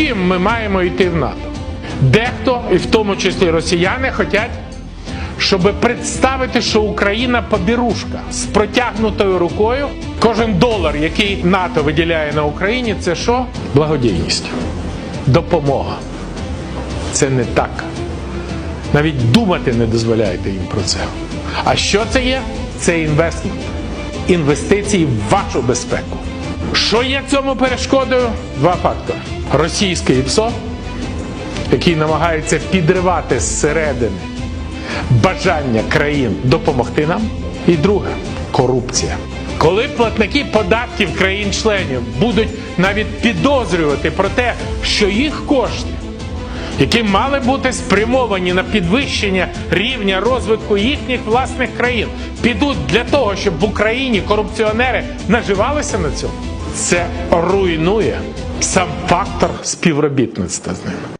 чим ми маємо йти в НАТО? Дехто, і в тому числі росіяни, хочуть, щоб представити, що Україна побірушка з протягнутою рукою. Кожен долар, який НАТО виділяє на Україні, це що? Благодійність, допомога. Це не так. Навіть думати не дозволяєте їм про це. А що це є? Це інвестмент. Інвестиції в вашу безпеку. Що є цьому перешкодою? Два фактори: російське ІПСО, який намагається підривати зсередини бажання країн допомогти нам. І друге корупція. Коли платники податків країн-членів будуть навіть підозрювати про те, що їх кошти, які мали бути спрямовані на підвищення рівня розвитку їхніх власних країн, підуть для того, щоб в Україні корупціонери наживалися на цьому, це руйнує сам фактор співробітництва з ними.